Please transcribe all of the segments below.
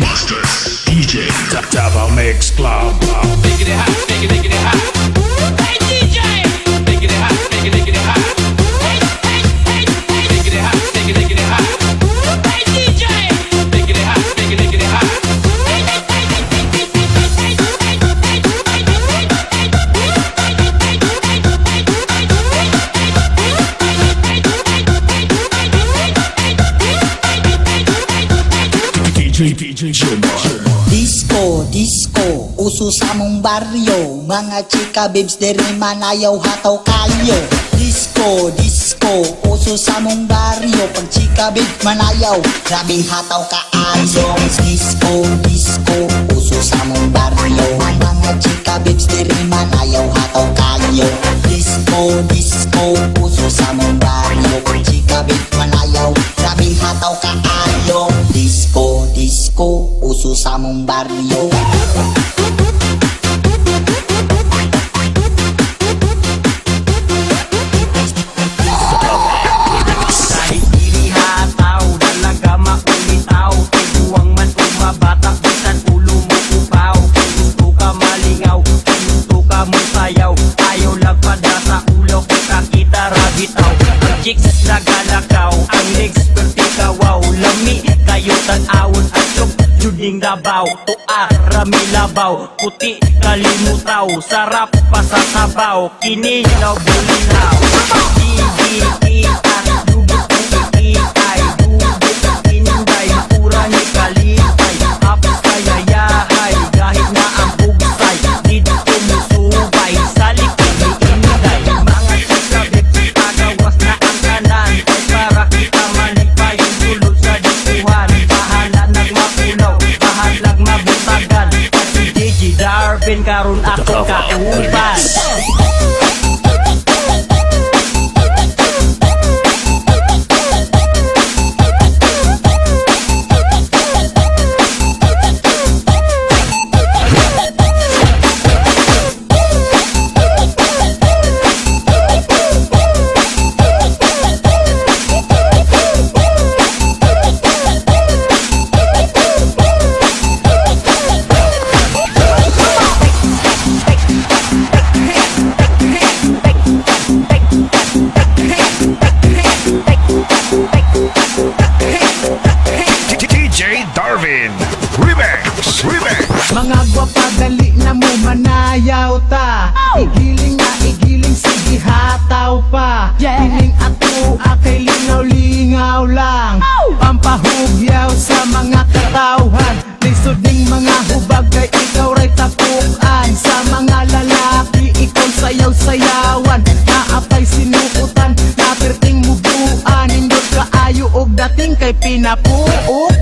Masters DJ Tap Tap Mix Club Biggity hot, biggity hot Disco, disco, uso sa mong baryo. Mga chika babes diri manayaw hataw kayo. Disco, disco, uso sa mong baryo. Pag chika babes manayaw, grabing hataw kaayo. Disco, disco, uso sa mong baryo. Mga chika babes diri manayaw hataw kayo. Disco, disco, uso sa mong baryo. Pag chika babes manayaw, grabing hataw kaayo mo sayaw Ayaw lang pada sa ulo, kita kita rabitaw. Ang chicks nagalakaw, ang juding dabaw Tua, rami labaw, puti kalimutaw Sarap pa sa sabaw, kinilaw bulinaw. Gigi-kita,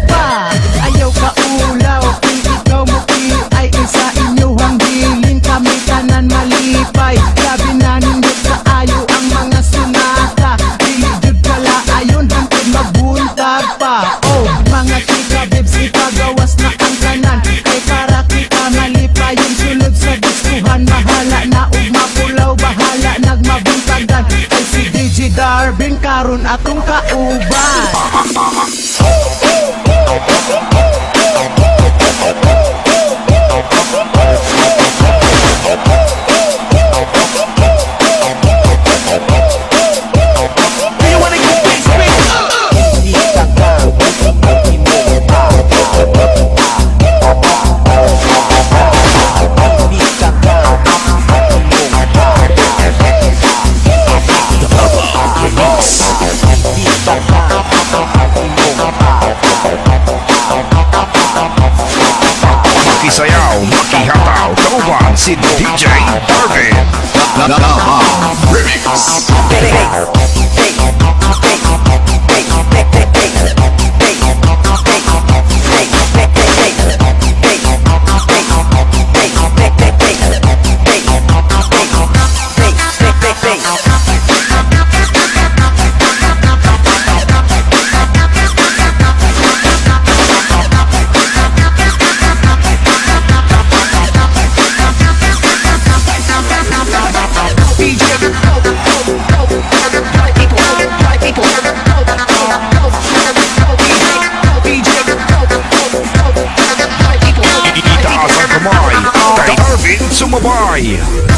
pa Ayaw ka ulaw kung ikaw mo ay isa inyuhang hiling Kami tanan malipay. Labi na nindot kaayo ang mga sunata Dili jud kala ayon hangtod magbuntag pa. Oh mga chika babes ipagawas na ang kanan. Kay para kita malipay yung sulod sa diskuhan. Mahala na ug mapulaw bahala nagmabuntagan Kay si DJ Darwin karon atong kauban Tchau. Kauban si DJ Darwin Remix Sumabay!